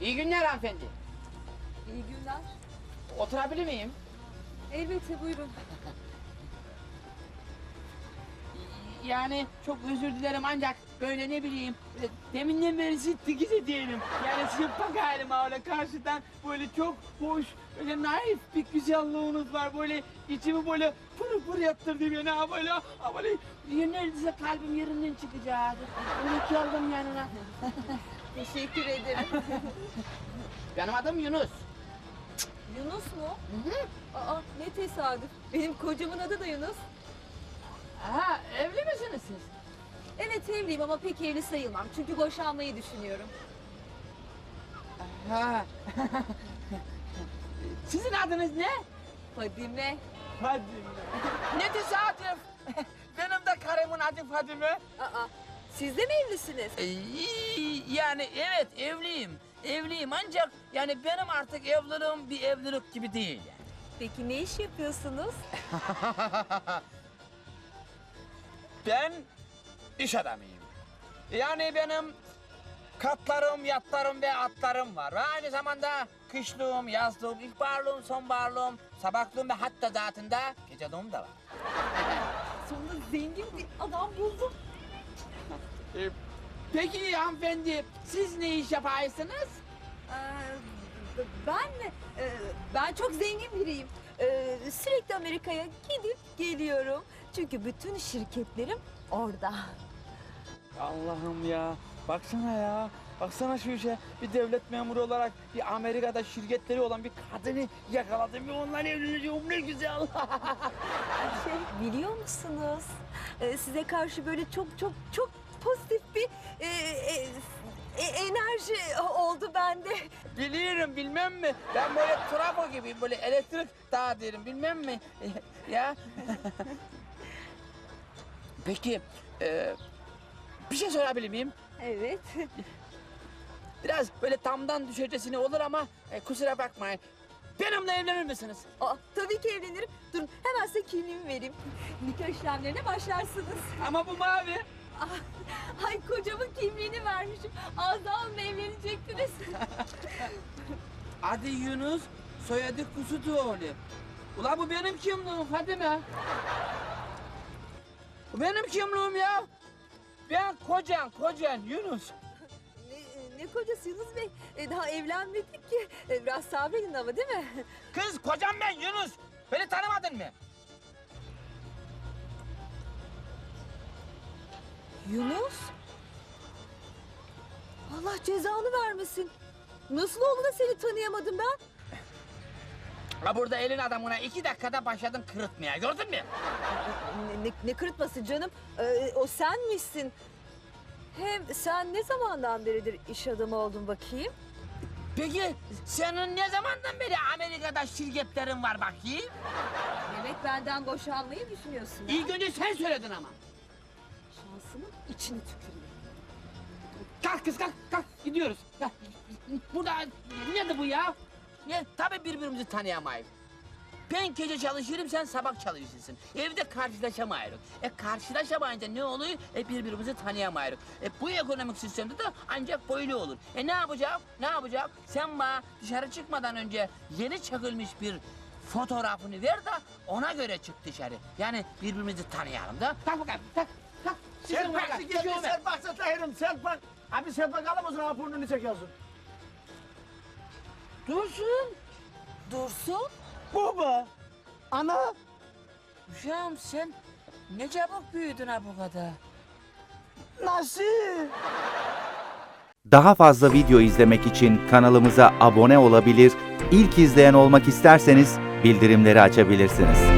İyi günler hanımefendi. İyi günler. Oturabilir miyim? Elbette buyurun. Yani çok özür dilerim ancak böyle ne bileyim e, deminden beri sizi dikiz ediyorum. Yani bak halime öyle karşıdan böyle çok hoş, böyle naif bir güzelliğiniz var. Böyle içimi böyle pır pır yaptırdı beni ha böyle, ha böyle neredeyse kalbim yerinden çıkacaktı. Öyle ki aldım yanına. Teşekkür ederim. Benim adım Yunus. Yunus mu? Aa ne tesadüf. Benim kocamın adı da Yunus. Ha evli misiniz siz? Evet evliyim ama pek evli sayılmam. Çünkü boşanmayı düşünüyorum. Ha. Sizin adınız ne? Fadime. Fadime. ne tesadüf. Benim de karımın adı Fadime. Aa siz de mi evlisiniz? Ee, Yani evet evliyim. Evliyim ancak yani benim artık evliliğim bir evlilik gibi değil. yani. Peki ne iş yapıyorsunuz? Ben iş adamıyım. Yani benim katlarım, yatlarım ve atlarım var. Ve aynı zamanda kışlığım, yazlığım, ilkbaharlığım, sonbaharlığım, sabaklığım ve hatta zatında geceliğim de var. Sonunda zengin bir adam Peki hanımefendi siz ne iş yaparsınız? Ee, ben? Ee, ben çok zengin biriyim. Ee, sürekli Amerika'ya gidip geliyorum. Çünkü bütün şirketlerim orada. Allah'ım ya. Baksana ya. Baksana şu işe. Bir devlet memuru olarak bir Amerika'da şirketleri olan bir kadını yakaladım ve onunla evleneceğim. Ne güzel. Şey biliyor musunuz? Ee, size karşı böyle çok çok çok pozitif bir e, e, e, enerji oldu bende. Biliyorum bilmem mi? Ben böyle trafo gibiyim. Böyle elektrik dağıtıyorum bilmem mi? ya. Peki. e, bir şey sorabilir miyim? Evet. Biraz böyle tamdan düşecesine olur ama e, kusura bakmayın. Benimle evlenir misiniz? Aa, tabii ki evlenirim. Durun hemen size kimliğimi vereyim. Nikah işlemlerine başlarsınız. Ama bu mavi. Ay kocamın kimliğini vermişim. Az daha onunla evlenecektiniz. Adı Yunus, soyadı Kusutuoğlu. Ula bu benim kimliğim Fadime. Bu benim kimliğim ya. Ben kocan, kocan Yunus. ne, ne kocası Yunus Bey? E, daha evlenmedik ki. E, biraz sabredin ama değil mi? Kız kocam ben Yunus. Beni tanımadın mı? Yunus? Allah cezanı vermesin. Nasıl oldu da seni tanıyamadım ben? Ha burada elin adamına iki dakikada başladın kırıtmaya gördün mü? Ne, ne, ne kırıtması canım? Ee, o senmişsin. Hem sen ne zamandan beridir iş adamı oldun bakayım? Peki senin ne zamandan beri Amerika'da şirketlerin var bakayım? Demek benden boşanmayı düşünüyorsun ha? İlk önce sen söyledin ama. Şansımın içini tüküreyim. Kalk kız kalk kalk gidiyoruz. Ya, Burada nedir bu ya? Ne? Tabii birbirimizi tanıyamayız. Ben gece çalışırım sen sabah çalışırsın. Evde karşılaşamayız. E karşılaşamayınca ne oluyor? E birbirimizi tanıyamayız. E bu ekonomik sistemde de ancak böyle olur. E ne yapacağım? Ne yapacağım? Sen bana dışarı çıkmadan önce yeni çekilmiş bir fotoğrafını ver de ona göre çık dışarı. Yani birbirimizi tanıyalım da. Kalk bakalım kalk. Sen bak Tahir'im sen bak. Abi sen bakalım o zaman burnunu çekiyorsun. Dursun. Dursun. Baba. Ana. Uşağım sen ne çabuk büyüdün ha bu kadar. Nasıl? Daha fazla video izlemek için kanalımıza abone olabilir, ilk izleyen olmak isterseniz bildirimleri açabilirsiniz.